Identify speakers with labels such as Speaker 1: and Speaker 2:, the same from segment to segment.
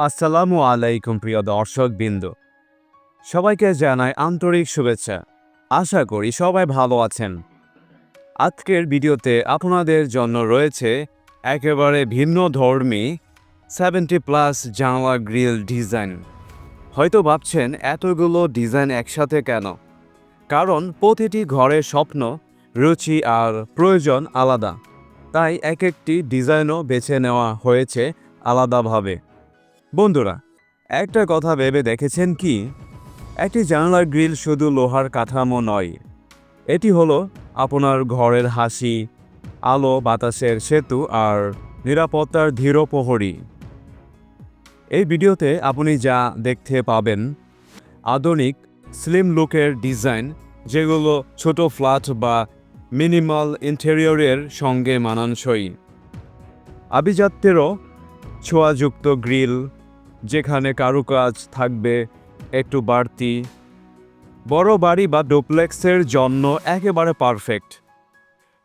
Speaker 1: আসসালামু আলাইকুম প্রিয় দর্শক বিন্দু। সবাইকে জানাই আন্তরিক শুভেচ্ছা। আশা করি সবাই ভালো আছেন। আজকের ভিডিওতে আপনাদের জন্য রয়েছে একেবারে ভিন্ন ধর্মী সেভেন্টি প্লাস জানলা গ্রিল ডিজাইন। হয়তো ভাবছেন, এতগুলো ডিজাইন একসাথে কেন? কারণ প্রতিটি ঘরের স্বপ্ন, রুচি আর প্রয়োজন আলাদা। তাই এক একটি ডিজাইনও বেছে নেওয়া হয়েছে আলাদাভাবে। বন্ধুরা, একটা কথা ভেবে দেখেছেন কি? একটি জানালার গ্রিল শুধু লোহার কাঠামো নয়। এটি হলো আপনার ঘরের হাসি, আলো, বাতাসের সেতু আর নিরাপত্তার ধীর প্রহরী। এই ভিডিওতে আপনি যা দেখতে পাবেন, আধুনিক স্লিম লুকের ডিজাইন, যেগুলো ছোট ফ্ল্যাট বা মিনিমাল ইন্টেরিয়রের সঙ্গে মানানসই। আভিজাত্যেরও ছোঁয়াযুক্ত গ্রিল যেখানে কারুকাজ থাকবে, একটু বাড়তি। বড় বাড়ি বা ডোপ্লেক্সের জন্য একেবারে পারফেক্ট।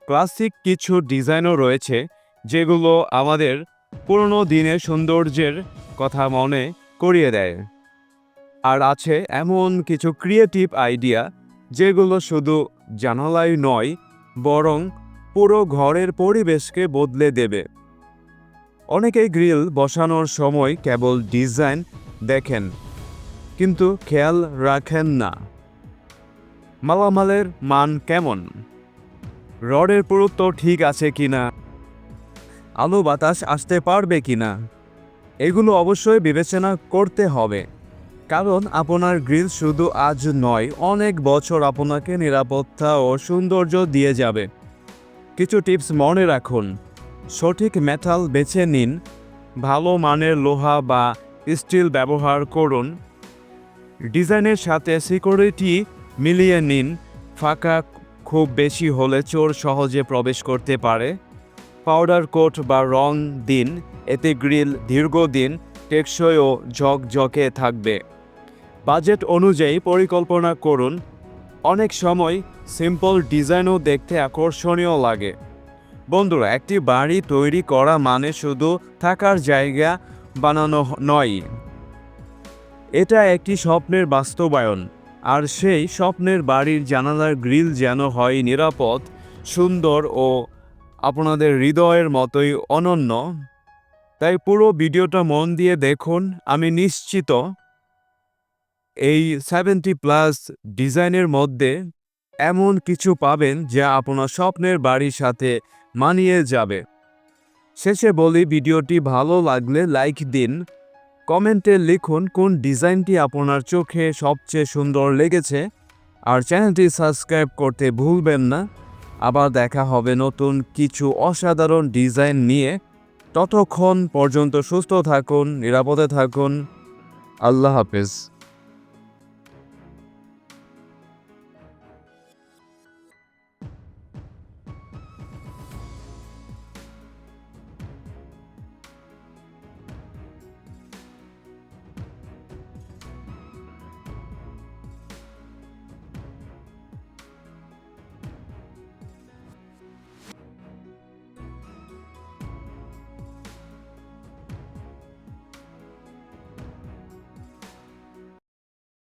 Speaker 1: ক্লাসিক কিছু ডিজাইনও রয়েছে, যেগুলো আমাদের পুরনো দিনের সৌন্দর্যের কথা মনে করিয়ে দেয়। আর আছে এমন কিছু ক্রিয়েটিভ আইডিয়া যেগুলো শুধু জানালাই নয়, বরং পুরো ঘরের পরিবেশকে বদলে দেবে। অনেকেই গ্রিল বসানোর সময় কেবল ডিজাইন দেখেন, কিন্তু খেয়াল রাখেন না। মালামালের মান কেমন? রডের পুরুত্ব ঠিক আছে কি না আলো বাতাস আসতে পারবে কি না এগুলো অবশ্যই বিবেচনা করতে হবে। কারণ আপনার গ্রিল শুধু আজ নয়, অনেক বছর আপনাকে নিরাপত্তা ও সৌন্দর্য দিয়ে যাবে। কিছু টিপস মনে রাখুন। সঠিক মেটাল বেছে নিন, ভালো মানের লোহা বা স্টিল ব্যবহার করুন। ডিজাইনের সাথে সিকিউরিটি মিলিয়ে নিন, ফাঁকা খুব বেশি হলে চোর সহজে প্রবেশ করতে পারে। পাউডার কোট বা রং দিন, এতে গ্রিল দীর্ঘদিন টেকসই ও ঝকঝকে থাকবে। বাজেট অনুযায়ী পরিকল্পনা করুন। অনেক সময় সিম্পল ডিজাইনও দেখতে আকর্ষণীয় লাগে। বন্ধুরা, একটি বাড়ি তৈরি করা মানে শুধু থাকার জায়গা বানানো নয়। এটা একটি স্বপ্নের বাস্তবায়ন, আর সেই স্বপ্নের বাড়ির জানালার গ্রিল যেন হয় নিরাপদ, সুন্দর ও আপনাদের হৃদয়ের মতোই অনন্য। তাই পুরো ভিডিওটা মন দিয়ে দেখুন, আমি নিশ্চিত এই সেভেন্টি প্লাস ডিজাইনের মধ্যে এমন কিছু পাবেন যা আপনার স্বপ্নের বাড়ির সাথে মানিয়ে যাবে। শেষে বলি, ভিডিওটি ভালো লাগলে লাইক দিন। কমেন্টে লিখুন কোন ডিজাইনটি আপনার চোখে সবচেয়ে সুন্দর লেগেছে। আর চ্যানেলটি সাবস্ক্রাইব করতে ভুলবেন না। আবার দেখা হবে নতুন কিছু অসাধারণ ডিজাইন নিয়ে। ততক্ষণ পর্যন্ত সুস্থ থাকুন, নিরাপদে থাকুন। আল্লাহ হাফেজ।